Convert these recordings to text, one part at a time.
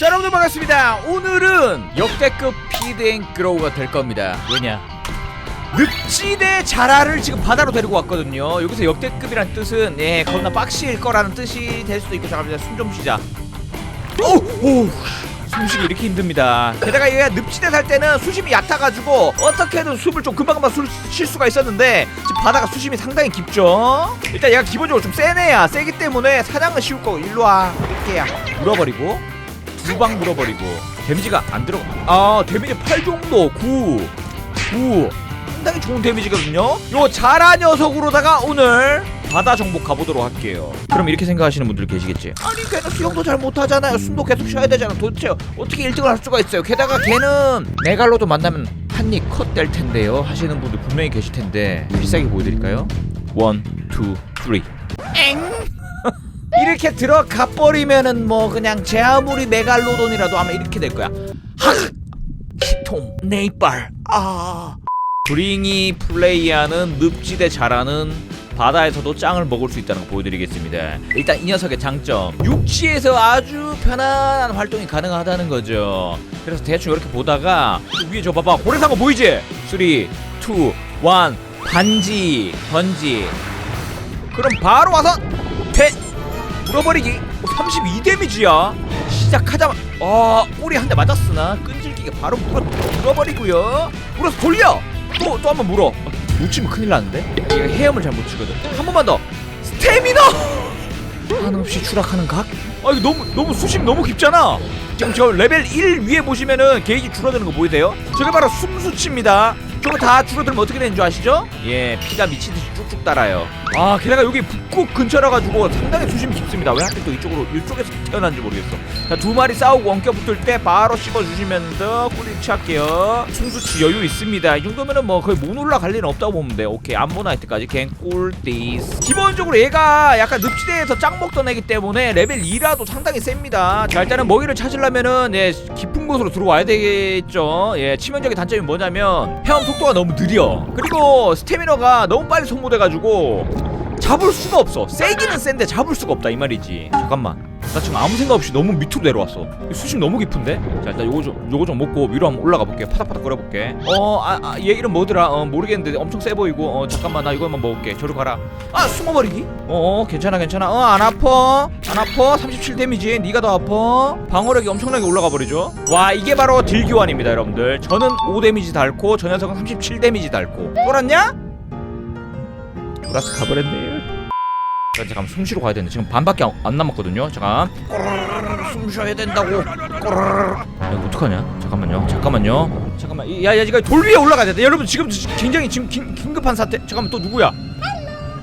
자 여러분들 반갑습니다. 오늘은 역대급 피드앤 그로우가 될 겁니다. 왜냐? 늪지대 자라를 지금 바다로 데리고 왔거든요. 여기서 역대급이란 뜻은 예 겁나 빡실 거라는 뜻이 될 수도 있고 잠깐만 숨좀 쉬자. 오오! 숨쉬기 이렇게 힘듭니다. 게다가 얘가 늪지대 살 때는 수심이 얕아가지고 어떻게든 숨을 좀 금방금방 술- 쉴 수가 있었는데 지금 바다가 수심이 상당히 깊죠? 일단 얘가 기본적으로 좀 센 애야. 세기 때문에 사냥은 쉬울 거고 일로와. 이렇게야 물어버리고 두방 물어버리고 데미지가 안 들어가. 아 데미지 8 정도. 9 9 상당히 좋은 데미지거든요. 요 자라 녀석으로다가 오늘 바다 정복 가보도록 할게요. 그럼 이렇게 생각하시는 분들 계시겠지? 아니 걔는 수영도 잘 못하잖아요. 숨도 계속 쉬어야 되잖아. 도대체 어떻게 1등을 할 수가 있어요? 게다가 걔는 메갈로도 만나면 한입 컷 될 텐데요. 하시는 분들 분명히 계실 텐데 비싸게 보여드릴까요? 원, 투, 쓰리 엥? 이렇게 들어가 버리면은 뭐 그냥 제 아무리 메갈로돈이라도 아마 이렇게 될 거야. 하! 키통 내 이빨. 아. 브링이 플레이하는 늪지대 자라는 바다에서도 짱을 먹을 수 있다는 거 보여드리겠습니다. 일단 이 녀석의 장점 육지에서 아주 편안한 활동이 가능하다는 거죠. 그래서 대충 이렇게 보다가 위에 저 봐봐 고래상어 보이지? 3, 2, 1 반지 번지 그럼 바로 와서 배 물어버리기. 32 데미지야. 시작하자마 아 꼬리 한 대 맞았으나 끈질기게 바로 물어 물어버리고요. 물어서 돌려! 또 또 한 번 물어. 아, 놓치면 큰일 나는데? 얘가 헤엄을 잘 못 치거든. 한 번만 더. 스태미너! 한없이 추락하는 각? 아 이거 너무 너무 수심 너무 깊잖아. 지금 저 레벨 1 위에 보시면은 게이지 줄어드는 거 보이세요? 저게 바로 숨수치입니다. 저거 다 줄어들면 어떻게 되는 줄 아시죠? 예 피가 미치듯이 쭉쭉 따라요 아 게다가 여기 북극 근처라 가지고 상당히 수심이 깊습니다. 왜 하필 또 이쪽으로 이쪽에서 태어난지 모르겠어. 자 두 마리 싸우고 원겨 붙을 때 바로 씹어주시면 더 꿀리치 할게요. 숨수치 여유 있습니다. 이 정도면은 뭐 거의 못 올라갈 일은 없다고 보면 돼. 오케이 암모나이트까지. 갱꿀디스. 기본적으로 얘가 약간 늪지대에서 짱 먹던 애기 때문에 레벨 2라도 상당히 셉니다. 자 일단은 먹이를 찾으려면은 예 깊은 곳으로 들어와야 되겠죠. 예 치명적인 단점이 뭐냐면 헤엄 속도가 너무 느려. 그리고 스태미너가 너무 빨리 소모돼가지고 잡을 수가 없어. 세기는 센데 잡을 수가 없다 이 말이지. 잠깐만. 나 지금 아무 생각 없이 너무 밑으로 내려왔어. 이 수심 너무 깊은데? 자 일단 요거 좀 요거 좀 먹고 위로 한번 올라가 볼게 파닥파닥 거려 볼게. 어아얘 이름 뭐더라? 어 모르겠는데 엄청 세 보이고. 어 잠깐만 나 이거만 먹을게. 저리 가라. 아 숨어버리기? 어, 어 괜찮아 괜찮아. 어안 아파. 안 아파. 37 데미지. 네가 더 아파. 방어력이 엄청나게 올라가 버리죠. 와 이게 바로 딜교환입니다 여러분들. 저는 5 데미지 달고 저 녀석은 37 데미지 달고. 쫄았냐? 돌아서 가버렸네요 자, 잠깐 숨 쉬러 가야 되는데 지금 반밖에 안- 안 남았거든요. 잠깐. 꼬르르르 숨 쉬어야 된다고. 꼬르르르. 야, 어떡하냐? 잠깐만요. 잠깐만요. 잠깐만. 야, 야, 지금 돌 위에 올라가야 돼. 여러분 지금 지- 굉장히 지금 긴, 긴급한 사태. 잠깐만 또 누구야?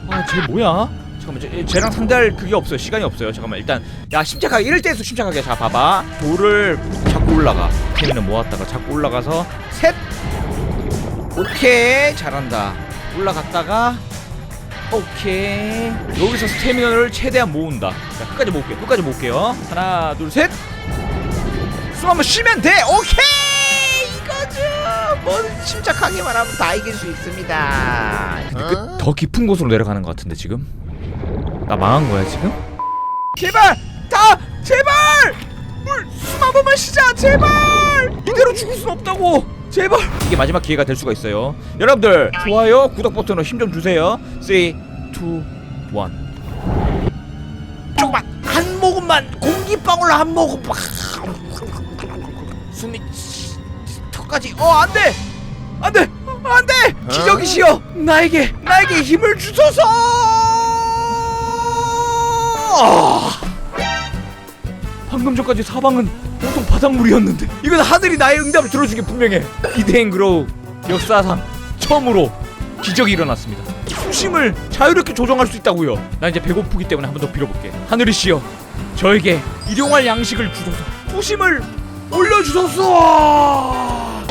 아, 쟤 뭐야? 잠깐만, 쟤, 쟤랑 상대할 그게 없어요. 시간이 없어요. 잠깐만, 일단 야 침착하게 이럴 때에서 침착하게 자 봐봐. 돌을 자꾸 올라가. 캐미는 모았다가 자꾸 올라가서 셋. 오케이, 잘한다. 올라갔다가 오케이. 여기서 스태미너를 최대한 모은다. 자 끝까지 모을게요. 끝까지 모을게요. 하나 둘셋. 숨 한번 쉬면 돼. 오케이! 이거죠 침착하게만 하면 다 이길 수 있습니다. 근데 끝, 더 깊은 곳으로 내려가는 것 같은데 지금? 나 망한 거야 지금? 제발! 다! 제발! 물숨 한 번만 쉬자! 제발! 이대로 죽을 순 없다고 제발. 이게 마지막 기회가 될 수가 있어요. 여러분들 좋아요 구독 버튼으로 힘 좀 주세요. 3 2 1 조금만 한 모금만 공기방울 한 모금. 숨이 턱까지. 어 안돼! 안돼! 안돼! 기적이시여! 나에게 나에게 힘을 주소서! 아. 방금 전까지 사방은 온통 바닷물이었는데. 이건 하늘이 나의 응답을 들어주기 분명해. 이대행 그로우 역사상 처음으로 기적이 일어났습니다. 수심을 자유롭게 조정할 수 있다고요. 나 이제 배고프기 때문에 한 번 더 빌어볼게. 하늘이시여 저에게 일용할 양식을 주소서. 수심을 올려주소서!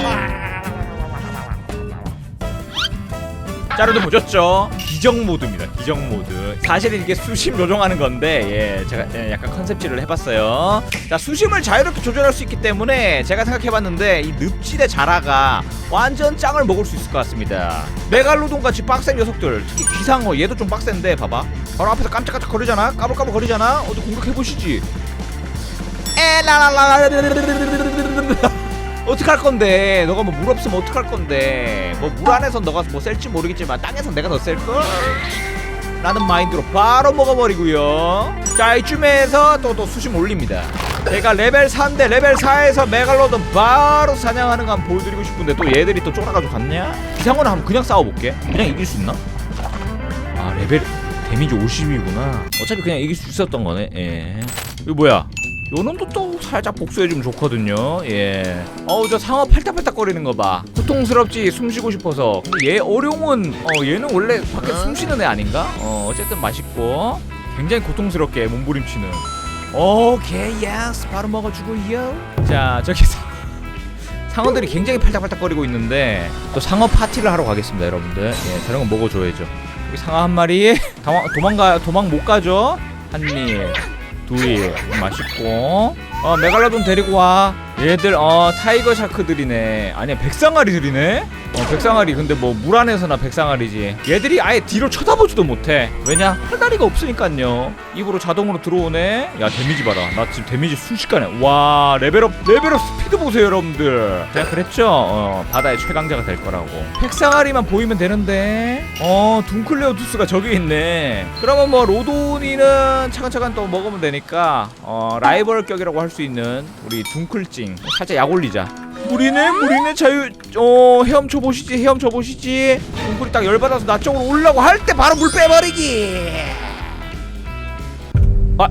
자, 여러분 보셨죠? 기적 모드입니다. 기적 모드. 사실은 이게 수심 조정하는 건데, 예, 제가 예, 약간 컨셉질을 해봤어요. 자, 수심을 자유롭게 조절할 수 있기 때문에 제가 생각해봤는데 이 늪지대 자라가 완전 짱을 먹을 수 있을 것 같습니다. 메갈로돈 같이 빡센 녀석들, 특히 귀상어 얘도 좀 빡센데, 봐봐. 바로 앞에서 깜짝깜짝 거리잖아. 까불까불 거리잖아. 어디 공격해 보시지. 에라라라 어떡할 건데? 너가 뭐 물 없으면 어떡할 건데? 뭐 물 안에선 너가 뭐 셀지 모르겠지만 땅에선 내가 더 셀걸? 라는 마인드로 바로 먹어버리고요. 자 이쯤에서 또 또 수심 올립니다. 제가 레벨 3대 레벨 4에서 메갈로돈 바로 사냥하는 거 한번 보여드리고 싶은데 또 얘들이 또 쫄아가지고 갔냐? 이상원은 한번 그냥 싸워볼게. 그냥 이길 수 있나? 아 레벨 데미지 50이구나. 어차피 그냥 이길 수 있었던 거네. 예. 이거 뭐야 요 놈도 또 살짝 복수해주면 좋거든요. 예. 어우 저 상어 팔딱팔딱 거리는 거봐. 고통스럽지 숨쉬고 싶어서. 얘 어룡은 어 얘는 원래 밖에 숨쉬는 애 아닌가? 어 어쨌든 맛있고. 굉장히 고통스럽게 몸부림치는. 오케이 예스. 바로 먹어주고요. 자 저기서 상어들이 굉장히 팔딱팔딱거리고 있는데 또 상어 파티를 하러 가겠습니다 여러분들. 예 저런 건 먹어줘야죠. 상어 한 마리. 도망, 도망가 도망 못 가죠? 한입 둘 맛있고. 어 메갈로돈 데리고 와 얘들 어 타이거 샤크들이네. 아니야 백상아리들이네? 어 백상아리. 근데 뭐 물 안에서나 백상아리지. 얘들이 아예 뒤로 쳐다보지도 못해. 왜냐? 팔다리가 없으니까요. 입으로 자동으로 들어오네. 야 데미지 봐라. 나 지금 데미지 순식간에. 와 레벨업 레벨업 스피드 보세요 여러분들. 제가 그랬죠? 어 바다의 최강자가 될 거라고. 백상아리만 보이면 되는데. 어 둥클레오투스가 저기 있네. 그러면 뭐 로돈이는 차근차근 또 먹으면 되니까 어 라이벌 격이라고 할 수 있는 우리 둥클찡 살짝 약 올리자. 물이네 물이네. 자유 어 헤엄쳐 보시지 헤엄쳐 보시지. 둥클이 딱 열받아서 나 쪽으로 올라고 할 때 바로 물 빼버리기. 아.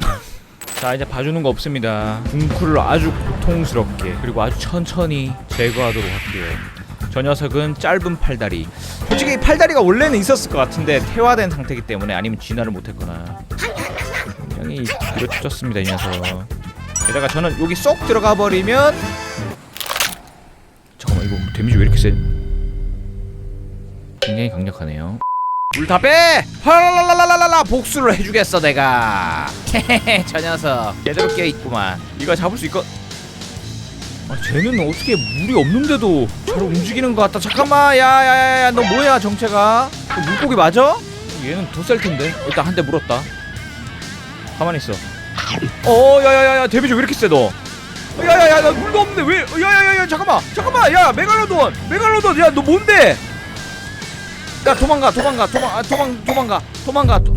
자 이제 봐주는 거 없습니다. 둥클을 아주 고통스럽게 그리고 아주 천천히 제거하도록 할게요. 저 녀석은 짧은 팔다리. 솔직히 팔다리가 원래는 있었을 것 같은데 퇴화된 상태이기 때문에 아니면 진화를 못했거나. 굉장히 그렇졌습니다 이 녀석 게다가 저는 여기 쏙 들어가 버리면 잠깐만 이거 데미지 왜 이렇게 세? 굉장히 강력하네요. 물 다 빼! 헐랄랄랄랄라 복수를 해주겠어 내가. 헤헤헤 저 녀석. 제대로 깨 있구만. 이거 잡을 수 있거 아 쟤는 어떻게 물이 없는데도 잘 움직이는 것 같다. 잠깐만 야야야야 너 뭐야 정체가? 너 물고기 맞아? 얘는 더 셀 텐데. 일단 한 대 물었다. 가만히 있어 어 야야야야 데미지 왜 이렇게 세 너? 야야야 나 물도 없는데 왜 야야야야 잠깐만 잠깐만 야 메갈로돈 메갈로돈 야 너 뭔데? 야 도망가 도망가 도망 아, 도망 도망가 도망가 도...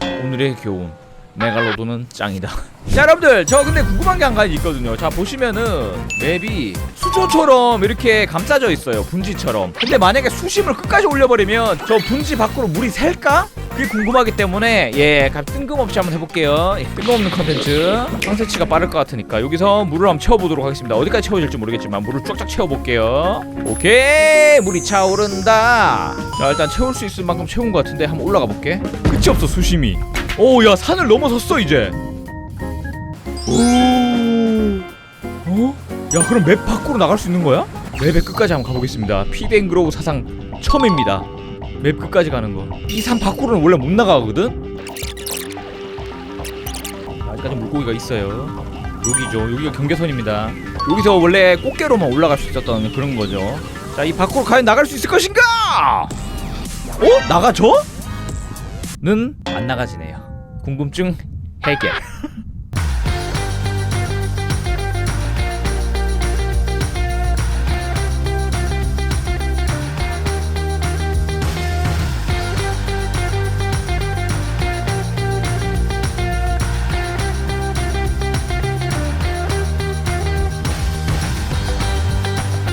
오늘의 교훈 메갈로돈은 짱이다 자 여러분들 저 근데 궁금한 게 한 가지 있거든요 자 보시면은 맵이 수조처럼 이렇게 감싸져 있어요 분지처럼 근데 만약에 수심을 끝까지 올려버리면 저 분지 밖으로 물이 셀까? 그게 궁금하기 때문에 예 가- 뜬금없이 한번 해볼게요. 예, 뜬금없는 컨텐츠. 상세치가 빠를 것 같으니까 여기서 물을 한번 채워보도록 하겠습니다. 어디까지 채워질지 모르겠지만 물을 쫙쫙 채워볼게요. 오케이 물이 차오른다. 자 일단 채울 수 있을 만큼 채운 것 같은데 한번 올라가 볼게. 끝이 없어 수심이. 오야 산을 넘어섰어 이제. 오. 어? 야 그럼 맵 밖으로 나갈 수 있는 거야? 맵의 끝까지 한번 가보겠습니다. 피드앤그로우 사상 처음입니다 맵 끝까지 가는 거 이 산 밖으로는 원래 못 나가거든? 아직까지 물고기가 있어요 여기죠 여기가 경계선입니다 여기서 원래 꽃게로만 올라갈 수 있었던 그런 거죠 자 이 밖으로 과연 나갈 수 있을 것인가? 어? 나가죠? 는 안 나가지네요 궁금증 해결